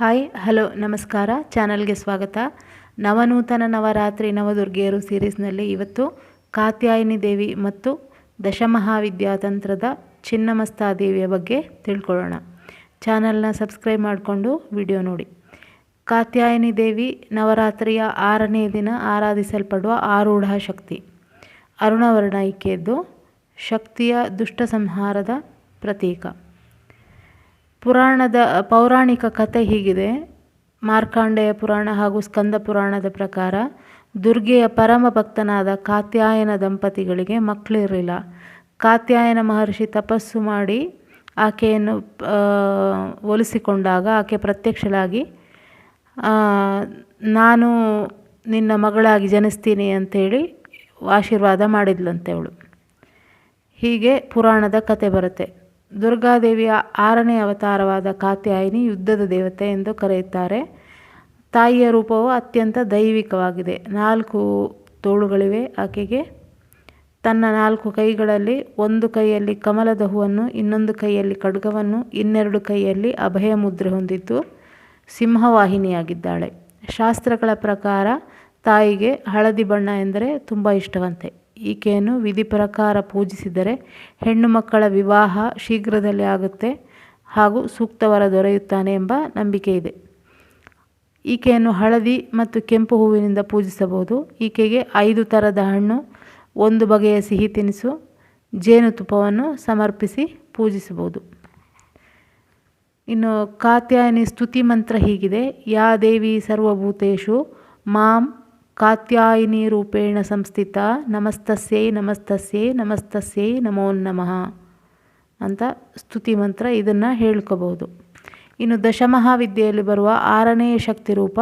Hi hello ನಮಸ್ಕಾರ. ಚಾನಲ್ಗೆ ಸ್ವಾಗತ. ನವನೂತನ ನವರಾತ್ರಿ ನವದುರ್ಗೆಯರು ಸೀರೀಸ್ನಲ್ಲಿ ಇವತ್ತು ಕಾತ್ಯಾಯಿನಿ ದೇವಿ ಮತ್ತು ದಶಮಹಾವಿದ್ಯಾತಂತ್ರದ ಚಿನ್ನಮಸ್ತಾ ದೇವಿಯ ಬಗ್ಗೆ ತಿಳ್ಕೊಳ್ಳೋಣ. ಚಾನಲ್ನ ಸಬ್ಸ್ಕ್ರೈಬ್ ಮಾಡಿಕೊಂಡು ವಿಡಿಯೋ ನೋಡಿ. ಕಾತ್ಯಾಯಿನಿ ದೇವಿ ನವರಾತ್ರಿಯ ಆರನೇ ದಿನ ಆರಾಧಿಸಲ್ಪಡುವ ಆರೂಢ ಶಕ್ತಿ. ಅರುಣವರ್ಣ ಈಕೆಯದ್ದು ಶಕ್ತಿಯ ದುಷ್ಟ ಸಂಹಾರದ ಪ್ರತೀಕ. ಪುರಾಣದ, ಪೌರಾಣಿಕ ಕಥೆ ಹೀಗಿದೆ. ಮಾರ್ಕಾಂಡೆಯ ಪುರಾಣ ಹಾಗೂ ಸ್ಕಂದ ಪುರಾಣದ ಪ್ರಕಾರ ದುರ್ಗೆಯ ಪರಮ ಭಕ್ತನಾದ ಕಾತ್ಯಾಯನ ದಂಪತಿಗಳಿಗೆ ಮಕ್ಕಳಿರಲಿಲ್ಲ. ಕಾತ್ಯಾಯನ ಮಹರ್ಷಿ ತಪಸ್ಸು ಮಾಡಿ ಆಕೆಯನ್ನು ಒಲಿಸಿಕೊಂಡಾಗ ಆಕೆ ಪ್ರತ್ಯಕ್ಷಳಾಗಿ ನಾನು ನಿನ್ನ ಮಗಳಾಗಿ ಜನಿಸ್ತೀನಿ ಅಂಥೇಳಿ ಆಶೀರ್ವಾದ ಮಾಡಿದ್ಲಂತೆ ಅವಳು. ಹೀಗೆ ಪುರಾಣದ ಕತೆ ಬರುತ್ತೆ. ದುರ್ಗಾದೇವಿಯ ಆರನೇ ಅವತಾರವಾದ ಕಾತ್ಯಾಯಿನಿ ಯುದ್ಧದ ದೇವತೆ ಎಂದು ಕರೆಯುತ್ತಾರೆ. ತಾಯಿಯ ರೂಪವು ಅತ್ಯಂತ ದೈವಿಕವಾಗಿದೆ. ನಾಲ್ಕು ತೋಳುಗಳಿವೆ. ಆಕೆಗೆ ತನ್ನ ನಾಲ್ಕು ಕೈಗಳಲ್ಲಿ ಒಂದು ಕೈಯಲ್ಲಿ ಕಮಲದ ಹೂವನ್ನು ಇನ್ನೊಂದು ಕೈಯಲ್ಲಿ ಖಡ್ಗವನ್ನು, ಇನ್ನೆರಡು ಕೈಯಲ್ಲಿ ಅಭಯ ಮುದ್ರೆ ಹೊಂದಿದ್ದು ಸಿಂಹವಾಹಿನಿಯಾಗಿದ್ದಾಳೆ. ಶಾಸ್ತ್ರಗಳ ಪ್ರಕಾರ ತಾಯಿಗೆ ಹಳದಿ ಬಣ್ಣ ಎಂದರೆ ತುಂಬ ಇಷ್ಟವಂತೆ. ಈಕೆಯನ್ನು ವಿಧಿ ಪ್ರಕಾರ ಪೂಜಿಸಿದರೆ ಹೆಣ್ಣು ಮಕ್ಕಳ ವಿವಾಹ ಶೀಘ್ರದಲ್ಲಿ ಆಗುತ್ತೆ ಹಾಗೂ ಸೂಕ್ತವರ ದೊರೆಯುತ್ತಾನೆ ಎಂಬ ನಂಬಿಕೆ ಇದೆ. ಈಕೆಯನ್ನು ಹಳದಿ ಮತ್ತು ಕೆಂಪು ಹೂವಿನಿಂದ ಪೂಜಿಸಬಹುದು. ಈಕೆಗೆ ಐದು ಥರದ ಹಣ್ಣು, ಒಂದು ಬಗೆಯ ಸಿಹಿ ತಿನಿಸು ಜೇನುತುಪ್ಪವನ್ನು ಸಮರ್ಪಿಸಿ ಪೂಜಿಸಬಹುದು. ಇನ್ನು ಕಾತ್ಯಾಯನಿ ಸ್ತುತಿ ಮಂತ್ರ ಹೀಗಿದೆ. ಯಾ ದೇವಿ ಸರ್ವಭೂತೇಶು ಮಾಂ ಕಾತ್ಯಾಯಿನಿ ರೂಪೇಣ ಸಂಸ್ಥಿತ ನಮಸ್ತಸ್ಯೈ ನಮಸ್ತಸ್ಯೈ ನಮಸ್ತಸ್ಯೈ ನಮೋ ನಮಃ ಅಂತ ಸ್ತುತಿ ಮಂತ್ರ ಇದನ್ನು ಹೇಳ್ಕೋಬಹುದು ಇನ್ನು ದಶಮಹಾವಿದ್ಯೆಯಲ್ಲಿ ಬರುವ ಆರನೇ ಶಕ್ತಿ ರೂಪ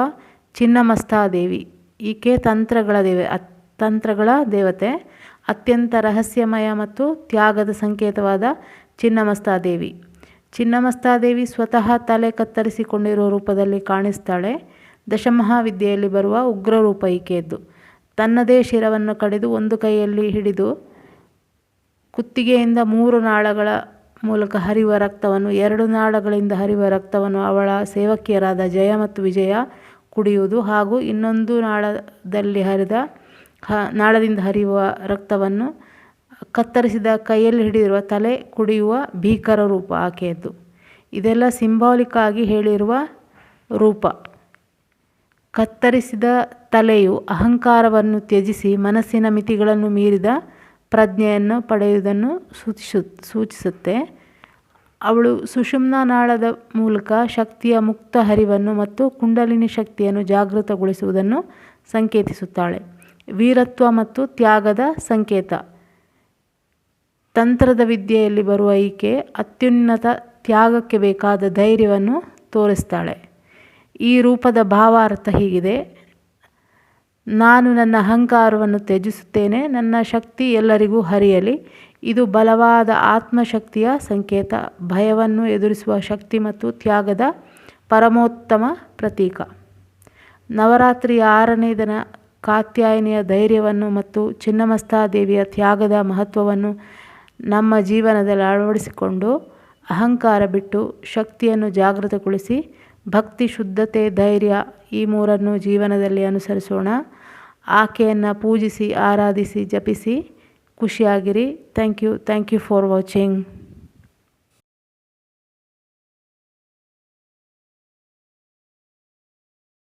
ಚಿನ್ನಮಸ್ತಾದೇವಿ. ಈಕೆ ತಂತ್ರಗಳ ದೇವೆ ತಂತ್ರಗಳ ದೇವತೆ, ಅತ್ಯಂತ ರಹಸ್ಯಮಯ ಮತ್ತು ತ್ಯಾಗದ ಸಂಕೇತವಾದ ಚಿನ್ನಮಸ್ತಾದೇವಿ. ಚಿನ್ನಮಸ್ತಾದೇವಿ ಸ್ವತಃ ತಲೆ ಕತ್ತರಿಸಿಕೊಂಡಿರುವ ರೂಪದಲ್ಲಿ ಕಾಣಿಸ್ತಾಳೆ. ದಶಮಹಾವಿದ್ಯೆಯಲ್ಲಿ ಬರುವ ಉಗ್ರರೂಪ ಈಕೆಯದ್ದು. ತನ್ನದೇ ಶಿರವನ್ನು ಕಡಿದು ಒಂದು ಕೈಯಲ್ಲಿ ಹಿಡಿದು ಕುತ್ತಿಗೆಯಿಂದ ಮೂರು ನಾಳಗಳ ಮೂಲಕ ಹರಿಯುವ ರಕ್ತವನ್ನು, ಎರಡು ನಾಳಗಳಿಂದ ಹರಿಯುವ ರಕ್ತವನ್ನು ಅವಳ ಸೇವಕಿಯರಾದ ಜಯ ಮತ್ತು ವಿಜಯ ಕುಡಿಯುವುದು ಹಾಗೂ ಇನ್ನೊಂದು ನಾಳದಲ್ಲಿ ಹರಿದ ಹ, ನಾಳದಿಂದ ಹರಿಯುವ ರಕ್ತವನ್ನು ಕತ್ತರಿಸಿದ ಕೈಯಲ್ಲಿ ಹಿಡಿದಿರುವ ತಲೆ ಕುಡಿಯುವ ಭೀಕರ ರೂಪ ಆಕೆಯದ್ದು. ಇದೆಲ್ಲ ಸಿಂಬಾಲಿಕ್ ಆಗಿ ಹೇಳಿರುವ ರೂಪ. ಕತ್ತರಿಸಿದ ತಲೆಯು ಅಹಂಕಾರವನ್ನು ತ್ಯಜಿಸಿ ಮನಸ್ಸಿನ ಮಿತಿಗಳನ್ನು ಮೀರಿದ ಪ್ರಜ್ಞೆಯನ್ನು ಪಡೆಯುವುದನ್ನು ಸೂಚಿಸು, ಸೂಚಿಸುತ್ತೆ. ಅವಳು ಸುಷುಮ್ನ ನಾಳದ ಮೂಲಕ ಶಕ್ತಿಯ ಮುಕ್ತ ಹರಿವನ್ನು ಮತ್ತು ಕುಂಡಲಿನಿ ಶಕ್ತಿಯನ್ನು ಜಾಗೃತಗೊಳಿಸುವುದನ್ನು ಸಂಕೇತಿಸುತ್ತಾಳೆ. ವೀರತ್ವ ಮತ್ತು ತ್ಯಾಗದ ಸಂಕೇತ. ತಂತ್ರದ ವಿದ್ಯೆಯಲ್ಲಿ ಬರುವ ಈಕೆ ಅತ್ಯುನ್ನತ ತ್ಯಾಗಕ್ಕೆ ಬೇಕಾದ ಧೈರ್ಯವನ್ನು ತೋರಿಸ್ತಾಳೆ. ಈ ರೂಪದ ಭಾವಾರ್ಥ ಹೀಗಿದೆ. ನಾನು ನನ್ನ ಅಹಂಕಾರವನ್ನು ತ್ಯಜಿಸುತ್ತೇನೆ, ನನ್ನ ಶಕ್ತಿ ಎಲ್ಲರಿಗೂ ಹರಿಯಲಿ. ಇದು ಬಲವಾದ ಆತ್ಮಶಕ್ತಿಯ ಸಂಕೇತ. ಭಯವನ್ನು ಎದುರಿಸುವ ಶಕ್ತಿ ಮತ್ತು ತ್ಯಾಗದ ಪರಮೋತ್ತಮ ಪ್ರತೀಕ. ನವರಾತ್ರಿಯ ಆರನೇ ದಿನ ಕಾತ್ಯಾಯಿನಿಯ ಧೈರ್ಯವನ್ನು ಮತ್ತು ಚಿನ್ನಮಸ್ತಾದೇವಿಯ ತ್ಯಾಗದ ಮಹತ್ವವನ್ನು ನಮ್ಮ ಜೀವನದಲ್ಲಿ ಅಳವಡಿಸಿಕೊಂಡು ಅಹಂಕಾರ ಬಿಟ್ಟು ಶಕ್ತಿಯನ್ನು ಜಾಗೃತಗೊಳಿಸಿ ಭಕ್ತಿ, ಶುದ್ಧತೆ, ಧೈರ್ಯ ಈ ಮೂರನ್ನು ಜೀವನದಲ್ಲಿ ಅನುಸರಿಸೋಣ. ಆಕೆಯನ್ನು ಪೂಜಿಸಿ, ಆರಾಧಿಸಿ, ಜಪಿಸಿ ಖುಷಿಯಾಗಿರಿ. Thank you thank you for watching